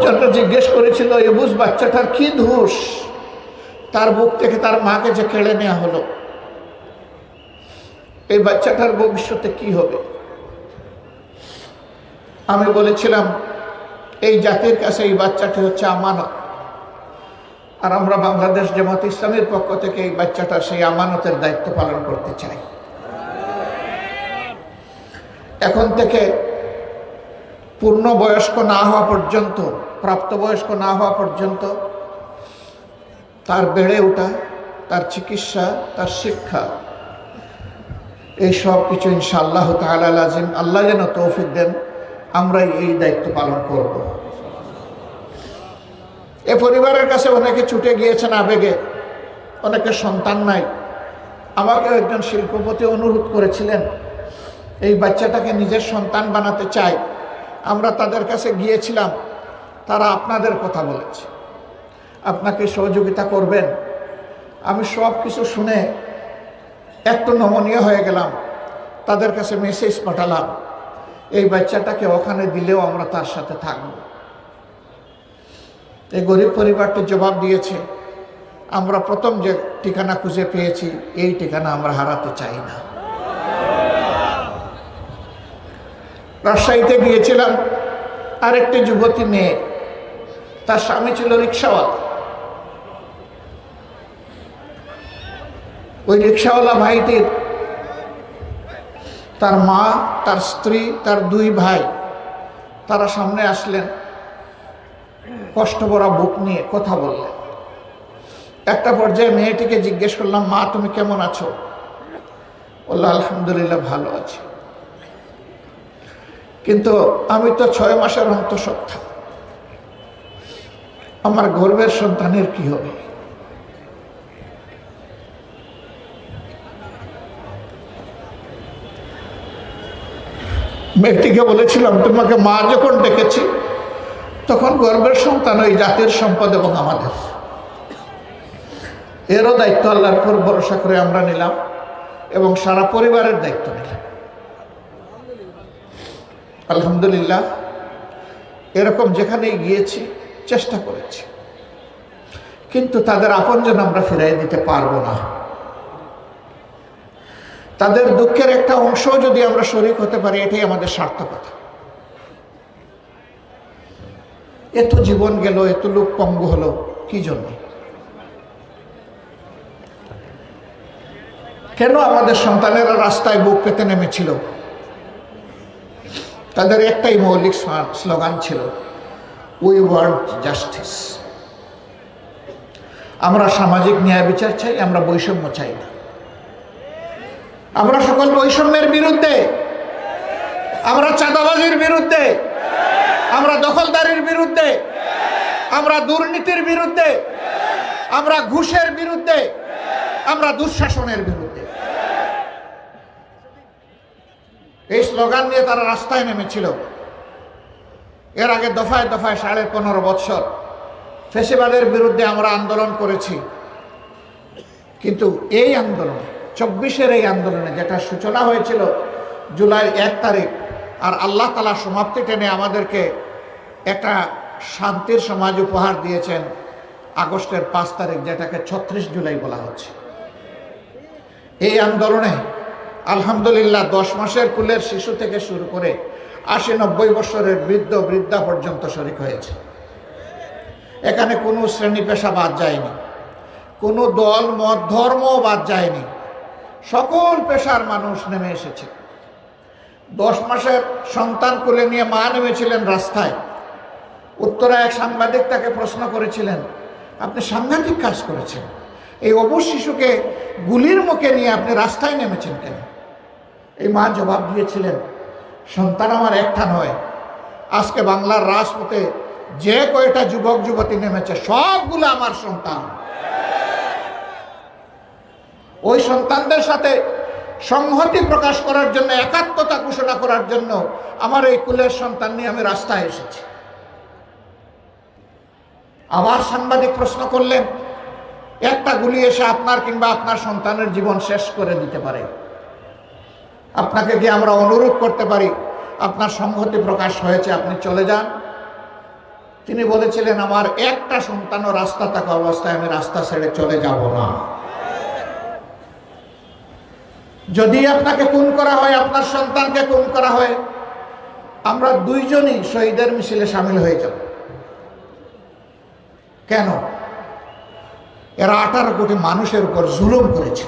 লোকজনটা জিজ্ঞেস করেছিল এবুজ বাচ্চাটার কি ধূস তার বুক থেকে তার মাকে যে কেড়ে নেওয়া হলো, এই বাচ্চাটার ভবিষ্যতে কি হবে? আমি বলেছিলাম, এই জাতির কাছে এই বাচ্চাটি হচ্ছে আমানত। আর আমরা বাংলাদেশ জামাত ইসলামের পক্ষ থেকে এই বাচ্চাটা সেই আমানতের দায়িত্ব পালন করতে চাই। এখন থেকে পূর্ণ বয়স্ক না হওয়া পর্যন্ত, প্রাপ্তবয়স্ক না হওয়া পর্যন্ত তার বেড়ে ওঠা, তার চিকিৎসা, তার শিক্ষা, এই সব কিছু ইনশাআল্লাহ তাআলা আজিম আল্লাহ যেন তৌফিক দেন আমরা এই দায়িত্ব পালন করব। এ পরিবারের কাছে অনেকে ছুটে গিয়েছেন আবেগে, অনেকে সন্তান নাই। আমাকেও একজন শিল্পপতি অনুরোধ করেছিলেন, এই বাচ্চাটাকে নিজের সন্তান বানাতে চাই। আমরা তাদের কাছে গিয়েছিলাম, তারা আপনাদের কথা বলেছে। আপনাকে সহযোগিতা করবেন। আমি সব কিছু শুনে একটু নমনীয় হয়ে গেলাম। তাদের কাছে মেসেজ পাঠালাম। এই বাচ্চাটাকে ওখানে দিলেও আমরা তার সাথে থাকব। এই গরিব পরিবারটি জবাব দিয়েছে, আমরা প্রথম যে ঠিকানা খুঁজে পেয়েছি, এই ঠিকানা আমরা হারাতে চাই না। রাজশাহীতে গিয়েছিলাম, আরেকটি যুবতী মেয়ে, তার স্বামী ছিল রিক্সাওয়ালা। ওই রিক্সাওয়ালা ভাইটির তার মা, তার স্ত্রী, তার দুই ভাই, তারা সামনে আসলেন, কষ্ট ভরা বুক নিয়ে কথা বললেন। একটা পর্যায়ে মেয়েটিকে জিজ্ঞেস করলাম, মা, তুমি কেমন আছো? বলল, আলহামদুলিল্লাহ, ভালো আছি। কিন্তু আমি তো ছয় মাসের অন্তঃসত্ত্বা। আমার গর্বের সন্তানের কি হবে? মেয়েটিকে বলেছিলাম, তোমাকে মা যখন ডেকেছি, তখন গর্বের সন্তান ওই জাতির সম্পদ এবং আমাদের। এরও দায়িত্ব আল্লাহর উপর ভরসা করে আমরা নিলাম এবং সারা পরিবারের দায়িত্ব নিলাম। আলহামদুলিল্লাহ, এরকম যেখানেই গিয়েছি, চেষ্টা করেছি। কিন্তু তাদের আপনজন আমরা ফিরাই দিতে পারব না। তাদের দুঃখের একটা অংশ যদি আমরা শরিক হতে পারি, এটাই আমাদের সার্থকতা। এত জীবন গেল, এত লোক পঙ্গু হলো, কি জন্য? কেন আমাদের সন্তানেরা রাস্তায় বুক পেতে নেমেছিল? তাদের একটাই মৌলিক স্লোগান ছিল উই ওয়ান্ট জাস্টিস আমরা সামাজিক ন্যায় বিচার চাই, আমরা বৈষম্য চাই না। আমরা সকল বৈষম্যের বিরুদ্ধে, আমরা চাঁদাবাজির বিরুদ্ধে, আমরা দখলদারির বিরুদ্ধে, আমরা দুর্নীতির বিরুদ্ধে, আমরা ঘুষের বিরুদ্ধে, আমরা দুঃশাসনের বিরুদ্ধে। এই স্লোগান নিয়ে তারা রাস্তায় নেমেছিল। এর আগে দফায় দফায় সাড়ে পনেরো বৎসর ফেসিবাদের বিরুদ্ধে আমরা আন্দোলন করেছি। কিন্তু এই আন্দোলনে, চব্বিশের এই আন্দোলনে যেটা সূচনা হয়েছিল জুলাই এক তারিখ, আর আল্লাহ তালা সমাপ্তি টেনে আমাদেরকে একটা শান্তির সমাজ উপহার দিয়েছেন আগস্টের পাঁচ তারিখ, যেটাকে ছত্রিশ জুলাই বলা হচ্ছে। এই আন্দোলনে আলহামদুলিল্লাহ, দশ মাসের কুলের শিশু থেকে শুরু করে আশি নব্বই বছরের বৃদ্ধ, বৃদ্ধা পর্যন্ত শরিক হয়েছে। এখানে কোনো শ্রেণি পেশা বাদ যায়নি, কোনো দল, মত, ধর্ম বাদ যায়নি। সকল পেশার মানুষ নেমে এসেছে। দশ মাসের সন্তান কোলে নিয়ে মা নেমেছিলেন রাস্তায়। উত্তরা এক সাংবাদিক তাকে প্রশ্ন করেছিলেন, আপনি সাংঘাতিক কাজ করেছেন। এই অবশ শিশুকে গুলির মুখে নিয়ে আপনি রাস্তায় নেমেছেন কেন? এই মা জবাব দিয়েছিলেন, সন্তান আমার একটা নয়। আজকে বাংলার রাজপথে যে কয়টা যুবক, যুবতী নেমেছে, সবগুলো আমার সন্তান। ওই সন্তানদের সাথে সংহতি প্রকাশ করার জন্য, একাত্মতা ঘোষণা করার জন্য আমার এই কুলের সন্তান নিয়ে আমি রাস্তায় এসেছি। আবার সাংবাদিক প্রশ্ন করলেন একটা গুলি এসে আপনার কিংবা আপনার সন্তানের জীবন শেষ করে দিতে পারে। আপনাকে কি আমরা অনুরোধ করতে পারি? আপনার সংহতি প্রকাশ হয়েছে, আপনি চলে যান। তিনি বলেছিলেন, আমার একটা সন্তানও রাস্তা থাকা অবস্থায় আমি রাস্তা ছেড়ে চলে যাব না। যদি আপনাকে খুন করা হয়, আপনার সন্তানকে খুন করা হয়, আমরা দুইজনই শহীদের মিছিলে সামিল হয়ে যাব। কেন? এরা আঠারো কোটি মানুষের উপর জুলুম করেছে